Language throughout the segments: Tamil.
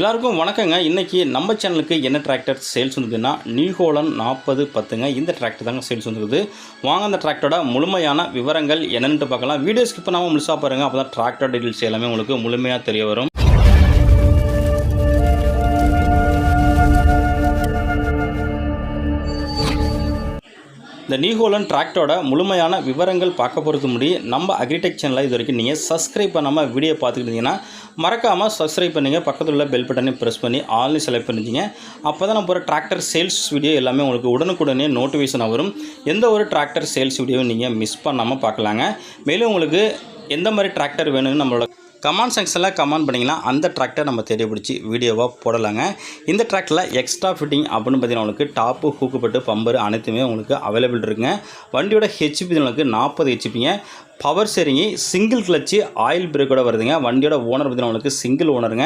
எல்லாருக்கும் வணக்கங்க. இன்றைக்கி நம்ம சேனலுக்கு என்ன டிராக்டர் சேல்ஸ் வந்ததுன்னா நியூஹோலன் நாற்பது பத்துங்க. இந்த டிராக்டர் தாங்க சேல்ஸ் வந்துருக்குது வாங்க அந்த டிராக்டரோட முழுமையான விவரங்கள் என்னென்னு பார்க்கலாம். வீடியோ ஸ்கிப் பண்ணாமல் முழுசாக பாருங்கள் அப்போ தான் டிராக்டர் டீட்டெயில்ஸ் எல்லாமே உங்களுக்கு முழுமையாக தெரிய வரும். இந்த நியூஹோலன் டிராக்டரோட முழுமையான விவரங்கள் பார்க்க போகிறது முடி நம்ம அக்ரிடெக் சேனலில் இது வரைக்கும் நீங்கள் சப்ஸ்கிரைப் பண்ணாமல் வீடியோ பார்த்துக்கிட்டீங்கன்னா மறக்காமல் சப்ஸ்கிரைப் பண்ணிங்க. பக்கத்தில் உள்ள பெல் பட்டனை ப்ரெஸ் பண்ணி ஆல்னு செலக்ட் பண்ணிச்சிங்க அப்போ தான் நம்ம போகிற டிராக்டர் சேல்ஸ் வீடியோ எல்லாமே உங்களுக்கு உடனுக்குடனே நோட்டிஃபிகேஷன் வரும். எந்த ஒரு டிராக்டர் சேல்ஸ் வீடியோவும் நீங்கள் மிஸ் பண்ணாமல் பார்க்கலாங்க. மேலும் உங்களுக்கு எந்த மாதிரி டிராக்டர் வேணும்னு நம்மளோட கமெண்ட் செக்ஷனில் கமெண்ட் பண்ணிங்கன்னா அந்த ட்ராக்டை நம்ம தேடி பிடிச்சி வீடியோவாக போடலாங்க. இந்த டிராக்டரில் எக்ஸ்ட்ரா ஃபிட்டிங் அப்படின்னு பார்த்தீங்கன்னா உங்களுக்கு டாப்பு ஹூக்குப்பட்டு பம்பர் அனைத்துமே உங்களுக்கு அவைலபிள் இருக்குங்க. வண்டியோட ஹெச்பி உங்களுக்கு நாற்பது ஹெச்பிங்க பவர் சரிங்கி சிங்கிள் கிளச்சு ஆயில் பிரேக்கோட வருதுங்க. வண்டியோட ஓனர் பார்த்தீங்கன்னா உங்களுக்கு சிங்கிள் ஓனருங்க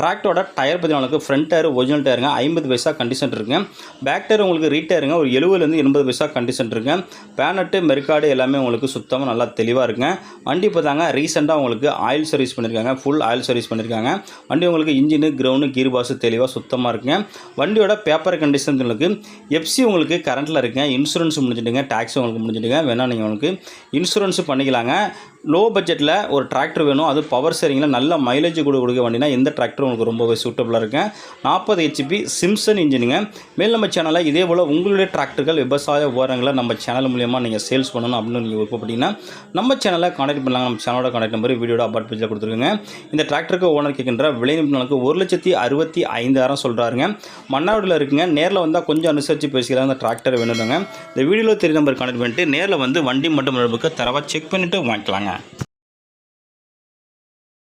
டிராக்டரோட டயர் பார்த்தீங்கன்னா உங்களுக்கு ஃப்ரண்ட் டயர் ஒரிஜினல் டயருங்க ஐம்பது பைசா கண்டிஷன் இருக்குங்க. பேக் டயர் உங்களுக்கு ரீட்டயருங்க ஒரு எழுபதுலேருந்து எண்பது பைசா கண்டிஷன் இருக்குங்க. பேனட்டு மெர்காடு எல்லாமே உங்களுக்கு சுத்தமாக நல்லா தெளிவாக இருக்குங்க. வண்டி இப்போ தாங்க ரீசெண்டாக உங்களுக்கு ஆயில் சர்வீஸ் பண்ணியிருக்காங்க ஃபுல் ஆயில் சர்வீஸ் பண்ணியிருக்காங்க வண்டி உங்களுக்கு இன்ஜினு கிரவுண்டு கீர் பாஸ் தெளிவாக சுத்தமாக இருக்குங்க. வண்டியோட பேப்பர் கண்டிஷன் உங்களுக்கு எஃப்சி உங்களுக்கு கரண்ட்டில் இருக்குங்க. இன்சூரன்ஸ் முடிஞ்சிட்டுங்க. டேக்ஸ் உங்களுக்கு முடிஞ்சிட்டுங்க. வேணால் நீங்கள் உங்களுக்கு இன்சூரன்ஸ் பண்ணிக்கலாங்க. லோ பட்ஜெட்டில் ஒரு டிராக்டர் வேணும். அது பவர் சேரிங்கில் நல்ல மைலேஜ் கூட கொடுக்க வண்டினா இந்த டிராக்டர் உங்களுக்கு ரொம்பவே சூட்டபுளாக இருக்குங்க. நாற்பது ஹெச்பி சிம்சன் இன்ஜினுங்க மேல் நம்ம சேனலில் இதே போல் உங்களுடைய டிராக்டர்கள் விவசாய ஓரங்களை நம்ம சேனல் மூலியமாக நீங்கள் சேல்ஸ் பண்ணணும் அப்படின்னு நீங்கள் விருப்பப்பட்டீங்கன்னா நம்ம சேனலை கான்டாக்ட் பண்ணலாம். நம்ம சேனலோட கான்டாக்ட் நம்பர் வீடியோட அபார்ட் பேஜில் கொடுத்துருக்குங்க இந்த டிராக்டருக்கு ஓனர் கேட்கின்ற விலை நிபுணர்களுக்கு ஒரு லட்சத்தி அறுபத்தி ஐந்தாயிரம் சொல்கிறாருங்க மன்னாவடியில் இருக்குங்க. நேரில் வந்தால் கொஞ்சம் அனுசரித்து பேசிக்கலாம். அந்த டிராக்டர் வேணுங்க இந்த வீடியோவில் தெரிய நம்பர் கனெக்ட் பண்ணிட்டு நேரில் வந்து வண்டி மட்டும் அளவுக்கு தரவாக செக் பண்ணிவிட்டு வாங்கிக்கலாங்க.